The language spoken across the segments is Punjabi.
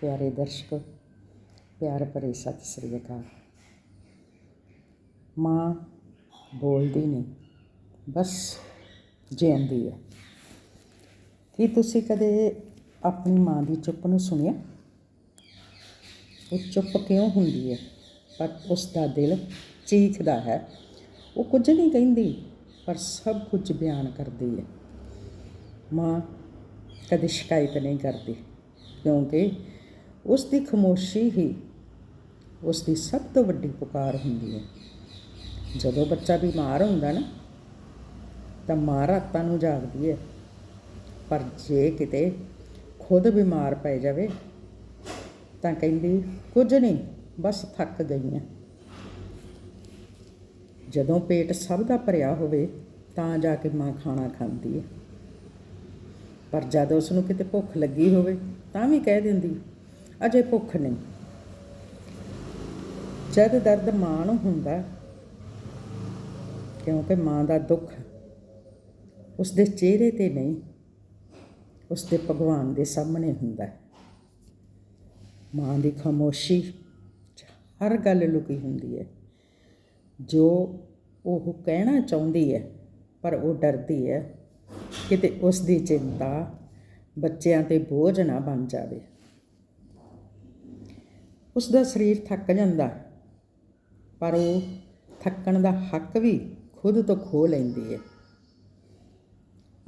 ਪਿਆਰੇ ਦਰਸ਼ਕੋ, ਪਿਆਰ ਭਰੀ ਸਤਿ ਸ੍ਰੀ ਅਕਾਲ। ਮਾਂ ਬੋਲਦੀ ਨਹੀਂ ਬਸ ਜਿਉਂਦੀ ਹੈ ਕੀ ਤੁਸੀਂ ਕਦੇ ਆਪਣੀ ਮਾਂ ਦੀ ਚੁੱਪ ਨੂੰ ਸੁਣਿਆ? ਉਹ ਚੁੱਪ ਕਿਉਂ ਹੁੰਦੀ ਹੈ ਪਰ ਉਸ ਦਾ ਦਿਲ ਚੀਖਦਾ ਹੈ। ਉਹ ਕੁਝ ਨਹੀਂ ਕਹਿੰਦੀ, ਪਰ ਸਭ ਕੁਝ ਬਿਆਨ ਕਰਦੀ ਹੈ ਮਾਂ ਕਦੇ ਸ਼ਿਕਾਇਤ ਨਹੀਂ ਕਰਦੀ, ਕਿਉਂਕਿ ਉਸ ਦੀ ਖਾਮੋਸ਼ੀ ਹੀ ਉਸ ਦੀ ਸਭ ਤੋਂ ਵੱਡੀ ਪੁਕਾਰ ਹੁੰਦੀ ਹੈ। ਜਦੋਂ ਬੱਚਾ ਬਿਮਾਰ ਹੁੰਦਾ ਨਾ, ਤਾਂ ਮਾਂ ਰਾਤਾਂ ਨੂੰ ਜਾਗਦੀ ਹੈ। ਪਰ ਜੇ ਕਿਤੇ ਖੁਦ ਬਿਮਾਰ ਪੈ ਜਾਵੇ, ਤਾਂ ਕਹਿੰਦੀ, ਕੁਝ ਨਹੀਂ, ਬਸ ਥੱਕ ਗਈ ਹਾਂ। ਜਦੋਂ ਪੇਟ ਸਭ ਦਾ ਭਰਿਆ ਹੋਵੇ, ਤਾਂ ਜਾ ਕੇ ਮਾਂ ਖਾਣਾ ਖਾਂਦੀ ਹੈ। ਪਰ ਜਦ ਉਸ ਨੂੰ ਕਿਤੇ ਭੁੱਖ ਲੱਗੀ ਹੋਵੇ, ਤਾਂ ਵੀ ਕਹਿ ਦਿੰਦੀ ਅਜੇ ਭੁੱਖ ਨਹੀਂ। ਜਦ ਦਰਦ ਮਾਂ ਨੂੰ ਹੁੰਦਾ, ਕਿਉਂਕਿ ਮਾਂ ਦਾ ਦੁੱਖ ਉਸ ਦੇ ਚਿਹਰੇ ਤੇ ਨਹੀਂ ਉਸ ਦੇ ਭਗਵਾਨ ਦੇ ਸਾਹਮਣੇ ਹੁੰਦਾ ਮਾਂ ਦੀ ਖਾਮੋਸ਼ੀ ਹਰ ਗੱਲ ਲੁਕੀ ਹੁੰਦੀ ਹੈ। ਜੋ ਉਹ ਕਹਿਣਾ ਚਾਹੁੰਦੀ ਹੈ, ਪਰ ਉਹ ਡਰਦੀ ਹੈ, ਕਿਤੇ ਉਸ ਦੀ ਚਿੰਤਾ ਬੱਚਿਆਂ ਤੇ ਬੋਝ ਨਾ ਬਣ ਜਾਵੇ। ਉਸ ਦਾ ਸਰੀਰ ਥੱਕ ਜਾਂਦਾ ਪਰ ਉਹ ਥੱਕਣ ਦਾ ਹੱਕ ਵੀ ਖੁਦ ਤੋਂ ਖੋ ਲੈਂਦੀ ਹੈ।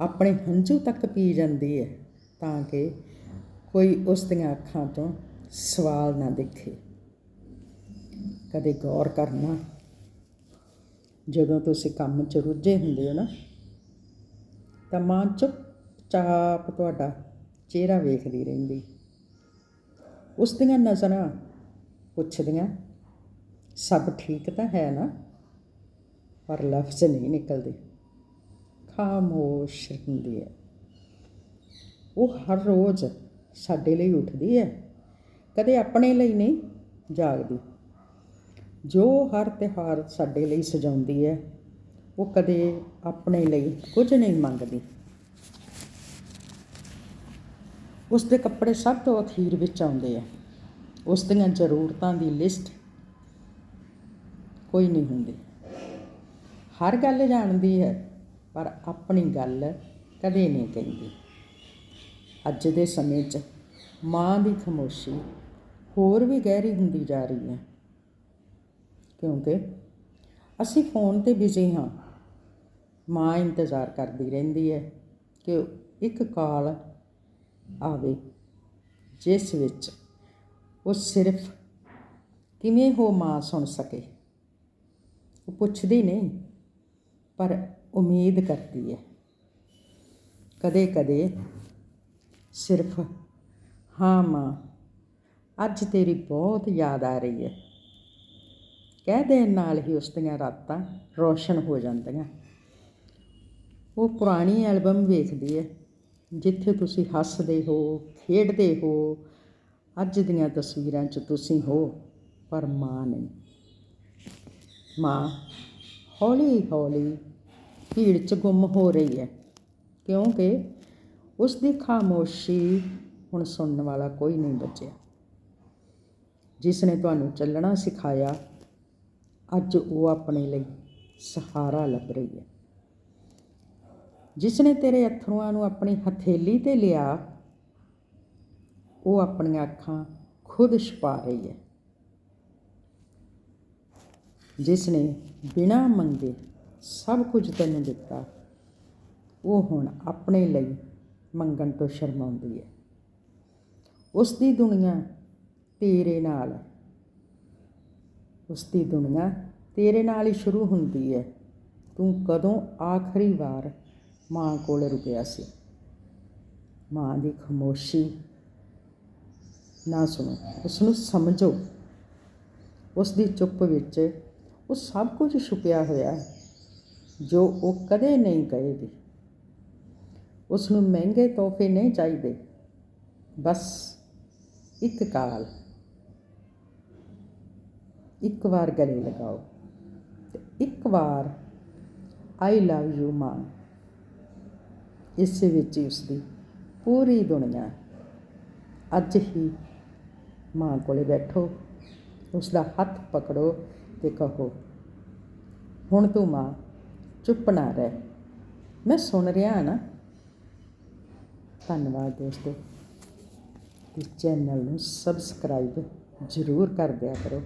ਆਪਣੇ ਹੰਝੂ ਤੱਕ ਪੀ ਜਾਂਦੀ ਹੈ ਤਾਂ ਕਿ ਕੋਈ ਉਸ ਦੀਆਂ ਅੱਖਾਂ ਤੋਂ ਸਵਾਲ ਨਾ ਦਿਖੇ। ਕਦੇ ਗੌਰ ਕਰਨਾ, ਜਦੋਂ ਤੁਸੀਂ ਕੰਮ 'ਚ ਰੁੱਝੇ ਹੁੰਦੇ ਹੋ ਨਾ, ਤਾਂ ਮਾਂ ਚੁੱਪਚਾਪ ਤੁਹਾਡਾ ਚਿਹਰਾ ਵੇਖਦੀ ਰਹਿੰਦੀ। ਉਸ ਦੀਆਂ ਨਜ਼ਰਾਂ ਪੁੱਛਦੀਆਂ, ਸਭ ਠੀਕ ਤਾਂ ਹੈ ਨਾ? ਪਰ ਲਫ਼ਜ਼ ਨਹੀਂ ਨਿਕਲਦੇ। ਖਾਮੋਸ਼ ਹੁੰਦੀ ਹੈ ਉਹ ਹਰ ਰੋਜ਼ ਸਾਡੇ ਲਈ ਉੱਠਦੀ ਹੈ, ਕਦੇ ਆਪਣੇ ਲਈ ਨਹੀਂ, ਜਾਗਦੀ। ਜੋ ਹਰ ਤਿਉਹਾਰ ਸਾਡੇ ਲਈ ਸਜਾਉਂਦੀ ਹੈ, ਉਹ ਕਦੇ ਆਪਣੇ ਲਈ ਕੁਝ ਨਹੀਂ ਮੰਗਦੀ। ਉਸ ਦੇ ਕੱਪੜੇ ਸਭ ਤੋਂ ਅਖੀਰ ਵਿੱਚ ਆਉਂਦੇ ਆ। ਉਸ ਦੀਆਂ ਜ਼ਰੂਰਤਾਂ ਦੀ ਲਿਸਟ ਕੋਈ ਨਹੀਂ ਹੁੰਦੀ। ਹਰ ਗੱਲ ਜਾਣਦੀ ਹੈ, ਪਰ ਆਪਣੀ ਗੱਲ ਕਦੇ ਨਹੀਂ ਕਹਿੰਦੀ। ਅੱਜ ਦੇ ਸਮੇਂ 'ਚ ਮਾਂ ਦੀ ਖਾਮੋਸ਼ੀ ਹੋਰ ਵੀ ਗਹਿਰੀ ਹੁੰਦੀ ਜਾ ਰਹੀ ਹੈ। ਕਿਉਂਕਿ ਅਸੀਂ ਫੋਨ ਤੇ ਬਿਜ਼ੀ ਹਾਂ। ਮਾਂ ਇੰਤਜ਼ਾਰ ਕਰਦੀ ਰਹਿੰਦੀ ਹੈ ਕਿ ਇੱਕ ਕਾਲ ਆਵੇ, ਜਿਸ ਵਿੱਚ ਉਹ ਸਿਰਫ ਕਿਵੇਂ ਹੋ ਮਾਂ ਸੁਣ ਸਕੇ? ਉਹ ਪੁੱਛਦੀ ਨਹੀਂ, ਪਰ ਉਮੀਦ ਕਰਦੀ ਹੈ। ਕਦੇ ਕਦੇ ਸਿਰਫ, ਹਾਂ ਮਾਂ, ਅੱਜ ਤੇਰੀ ਬਹੁਤ ਯਾਦ ਆ ਰਹੀ ਹੈ। ਕਹਿ ਦੇਣ ਨਾਲ ਹੀ ਉਸ ਦੀਆਂ ਰਾਤਾਂ ਰੋਸ਼ਨ ਹੋ ਜਾਂਦੀਆਂ। ਉਹ ਪੁਰਾਣੀ ਐਲਬਮ ਵੇਖਦੀ ਹੈ, ਜਿੱਥੇ ਤੁਸੀਂ ਹੱਸਦੇ ਹੋ, ਖੇਡਦੇ ਹੋ ਅੱਜ ਦੀਆਂ ਤਸਵੀਰਾਂ 'ਚ ਤੁਸੀਂ ਹੋ, ਪਰ ਮਾਂ ਨਹੀਂ। ਮਾਂ ਹੌਲੀ ਹੌਲੀ ਭੀੜ 'ਚ ਗੁੰਮ ਹੋ ਰਹੀ ਹੈ, ਕਿਉਂਕਿ ਉਸ ਦੀ ਖਾਮੋਸ਼ੀ ਹੁਣ ਸੁਣਨ ਵਾਲਾ ਕੋਈ ਨਹੀਂ ਬਚਿਆ। ਜਿਸ ਨੇ ਤੁਹਾਨੂੰ ਚੱਲਣਾ ਸਿਖਾਇਆ, ਅੱਜ ਉਹ ਆਪਣੇ ਲਈ ਸਹਾਰਾ ਲੱਭ ਰਹੀ ਹੈ। ਜਿਸ ਨੇ ਤੇਰੇ ਅਥਰੂਆਂ ਨੂੰ ਆਪਣੀ ਹਥੇਲੀ ਤੇ ਲਿਆ ਉਹ ਆਪਣੀਆਂ ਅੱਖਾਂ ਖੁਦ ਛੁਪਾ ਰਹੀ ਹੈ। ਜਿਸ ਨੇ ਬਿਨਾਂ ਮੰਗੇ ਸਭ ਕੁਝ ਤੈਨੂੰ ਦਿੱਤਾ, ਉਹ ਹੁਣ ਆਪਣੇ ਲਈ ਮੰਗਣ ਤੋਂ ਸ਼ਰਮਾਉਂਦੀ ਹੈ। ਉਸ ਦੀ ਦੁਨੀਆ ਤੇਰੇ ਨਾਲ ਹੈ। ਉਸ ਦੀ ਦੁਨੀਆ ਤੇਰੇ ਨਾਲ ਹੀ ਸ਼ੁਰੂ ਹੁੰਦੀ ਹੈ। ਤੂੰ ਕਦੋਂ ਆਖਰੀ ਵਾਰ ਮਾਂ ਕੋਲ ਰੁਕਿਆ ਸੀ? ਮਾਂ ਦੀ ਖਾਮੋਸ਼ੀ ਨਾ ਸੁਣੋ ਉਸ ਨੂੰ ਸਮਝੋ। ਉਸ ਦੀ ਚੁੱਪ ਵਿੱਚ ਉਹ ਸਭ ਕੁਝ ਛੁਪਿਆ ਹੋਇਆ ਹੈ, ਜੋ ਉਹ ਕਦੇ ਨਹੀਂ ਕਹੇਗੀ। ਉਸ ਨੂੰ ਮਹਿੰਗੇ ਤੋਹਫੇ ਨਹੀਂ ਚਾਹੀਦੇ, ਬਸ ਇੱਕ ਕਾਲ। ਇੱਕ ਵਾਰ ਗਲੇ ਲਗਾਓ ਤੇ ਇੱਕ ਵਾਰ ਆਈ ਲਵ ਯੂ ਮਾਂ ਇਸ ਵਿੱਚ ਹੀ ਉਸਦੀ ਪੂਰੀ ਦੁਨੀਆ ਅੱਜ ਹੀ ਮਾਂ ਕੋਲੇ ਬੈਠੋ ਉਸ ਦਾ ਹੱਥ ਪਕੜੋ ਤੇ ਕਹੋ, ਹੁਣ ਤੂੰ ਮਾਂ, ਚੁੱਪ ਨਾ ਰਹਿ। ਮੈਂ ਸੁਣ ਰਿਹਾ ਨਾ। ਧੰਨਵਾਦ ਦੋਸਤੋ। ਇਸ ਚੈਨਲ ਨੂੰ ਸਬਸਕ੍ਰਾਈਬ ਜ਼ਰੂਰ ਕਰ ਦਿਆ ਕਰੋ।